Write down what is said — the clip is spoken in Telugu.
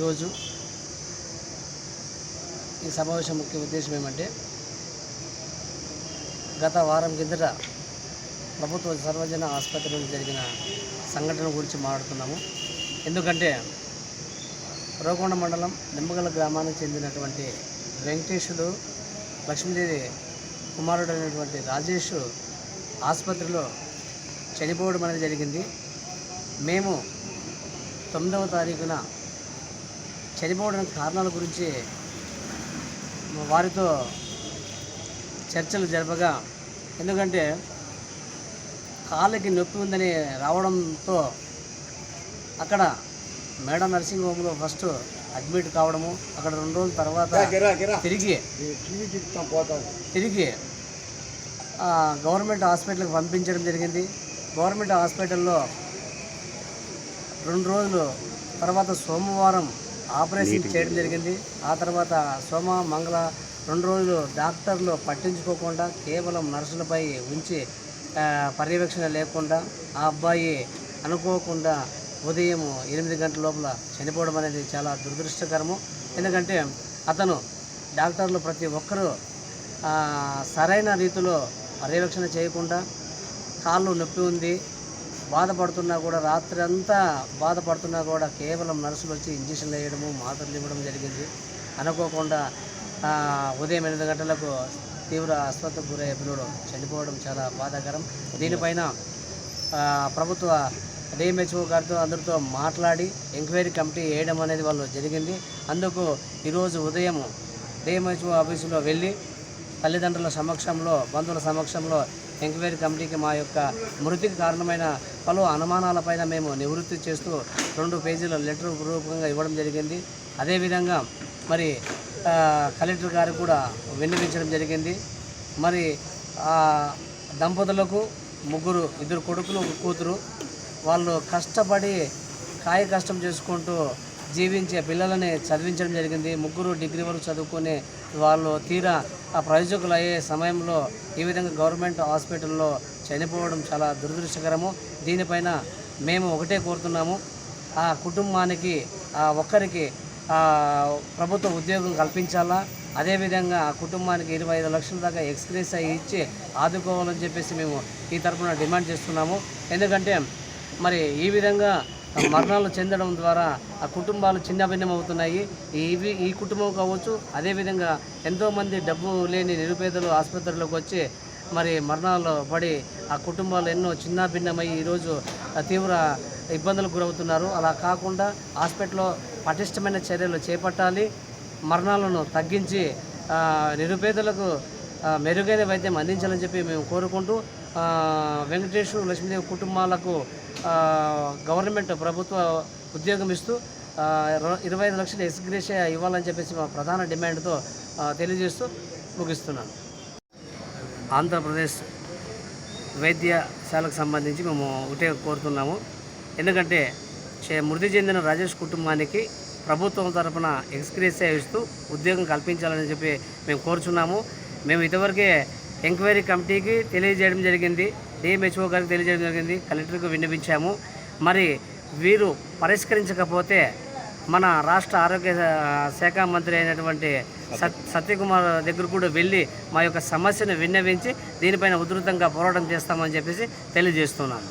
రోజు ఈ సమావేశం ముఖ్య ఉద్దేశం ఏమంటే గత వారం కిందట ప్రభుత్వ సర్వజన ఆసుపత్రిలో జరిగిన సంఘటన గురించి మాట్లాడుతున్నాము. ఎందుకంటే రోకొండ మండలం నిమ్మగల గ్రామానికి చెందినటువంటి వెంకటేశుడు లక్ష్మీదేవి కుమారుడు అయినటువంటి రాజేష్ ఆసుపత్రిలో చనిపోవడం అనేది జరిగింది. మేము తొమ్మిదవ తారీఖున చనిపోవడానికి కారణాల గురించి వారితో చర్చలు జరపగా ఎందుకంటే కాళ్ళకి నొప్పి ఉందని రావడంతో అక్కడ మేడం నర్సింగ్ హోమ్లో ఫస్ట్ అడ్మిట్ కావడము అక్కడ రెండు రోజుల తర్వాత తిరిగి తిరిగి గవర్నమెంట్ హాస్పిటల్కి పంపించడం జరిగింది. గవర్నమెంట్ హాస్పిటల్లో రెండు రోజులు తర్వాత సోమవారం ఆపరేషన్ చేయడం జరిగింది. ఆ తర్వాత సోమ మంగళ రెండు రోజులు డాక్టర్లు పట్టించుకోకుండా కేవలం నర్సులపై ఉంచి పర్యవేక్షణ లేకుండా ఆ అబ్బాయి అనుకోకుండా ఉదయం ఎనిమిది గంటల లోపల చనిపోవడం అనేది చాలా దురదృష్టకరము. ఎందుకంటే అతను డాక్టర్లు ప్రతి ఒక్కరూ సరైన రీతిలో పర్యవేక్షణ చేయకుండా కాళ్ళు నొప్పి ఉంది బాధపడుతున్నా కూడా రాత్రి అంతా బాధపడుతున్నా కూడా కేవలం నర్సులు వచ్చి ఇంజక్షన్లు వేయడము మాత్రలు ఇవ్వడం జరిగింది. అనుకోకుండా ఉదయం ఎనిమిది గంటలకు తీవ్ర అస్వస్థకు గురయ్యే పిల్లడు చనిపోవడం చాలా బాధాకరం. దీనిపైన ప్రభుత్వ డిఎంహెచ్ఓ గారితో అందరితో మాట్లాడి ఎంక్వైరీ కమిటీ వేయడం అనేది వాళ్ళు జరిగింది. అందుకు ఈరోజు ఉదయం డిఎంహెచ్ఓ ఆఫీసులో వెళ్ళి తల్లిదండ్రుల సమక్షంలో బంధువుల సమక్షంలో ఎంక్వైరీ కమిటీకి మా యొక్క మృతికి కారణమైన పలు అనుమానాలపైన మేము నివృత్తి చేస్తూ రెండు పేజీల లెటర్ రూపకంగా ఇవ్వడం జరిగింది. అదేవిధంగా మరి కలెక్టర్ గారు కూడా విన్నవించడం జరిగింది. మరి దంపతులకు ముగ్గురు ఇద్దరు కొడుకులు కూతురు. వాళ్ళు కష్టపడి కాయ కష్టం చేసుకుంటూ జీవించే పిల్లలని చదివించడం జరిగింది. ముగ్గురు డిగ్రీ వరకు చదువుకునే వాళ్ళు తీరా ఆ ప్రయోజకులు అయ్యే సమయంలో ఈ విధంగా గవర్నమెంట్ హాస్పిటల్లో చనిపోవడం చాలా దురదృష్టకరము. దీనిపైన మేము ఒకటే కోరుతున్నాము. ఆ కుటుంబానికి ఆ ఒక్కరికి ప్రభుత్వ ఉద్యోగం కల్పించాలా? అదేవిధంగా ఆ కుటుంబానికి ఇరవై ఐదు లక్షల దాకా ఎక్స్గ్రేస్ ఇచ్చి ఆదుకోవాలని చెప్పేసి మేము ఈ తరఫున డిమాండ్ చేస్తున్నాము. ఎందుకంటే మరి ఈ విధంగా మరణాలు చెందడం ద్వారా ఆ కుటుంబాలు చిన్నభిన్నం అవుతున్నాయి. ఇవి ఈ కుటుంబం కావచ్చు అదేవిధంగా ఎంతోమంది డబ్బు లేని నిరుపేదలు ఆసుపత్రిలోకి వచ్చి మరి మరణాలు పడి ఆ కుటుంబాలు ఎన్నో చిన్న ఈరోజు తీవ్ర ఇబ్బందులకు గురవుతున్నారు. అలా కాకుండా హాస్పిటల్లో పటిష్టమైన చర్యలు చేపట్టాలి. మరణాలను తగ్గించి నిరుపేదలకు మెరుగైన వైద్యం అందించాలని చెప్పి మేము కోరుకుంటూ వెంకటేశ్వర లక్ష్మీదేవి కుటుంబాలకు గవర్నమెంట్ ప్రభుత్వ ఉద్యోగం ఇస్తూ ఇరవై ఐదు లక్షలు ఎక్స్గ్రేషియా ఇవ్వాలని చెప్పేసి మా ప్రధాన డిమాండ్తో తెలియజేస్తూ ముగిస్తున్నాను. ఆంధ్రప్రదేశ్ వైద్యశాలకు సంబంధించి మేము ఒకటే కోరుతున్నాము. ఎందుకంటే చే- మృతి చెందిన రాజేష్ కుటుంబానికి ప్రభుత్వం తరఫున ఎక్స్గ్రేసియా ఇస్తూ ఉద్యోగం కల్పించాలని చెప్పి మేము కోరుచున్నాము. మేము ఇంతవరకే ఎంక్వైరీ కమిటీకి తెలియజేయడం జరిగింది. డిఎంహెచ్ఓ గారికి తెలియజేయడం జరిగింది. కలెక్టర్కు విన్నవించాము. మరి వీరు పరిష్కరించకపోతే మన రాష్ట్ర ఆరోగ్య శాఖ మంత్రి అయినటువంటి సత్ సత్యకుమార్ దగ్గర కూడా వెళ్ళి మా యొక్క సమస్యను విన్నవించి దీనిపైన ఉధృతంగా పోరాటం చేస్తామని చెప్పేసి తెలియజేస్తున్నాను.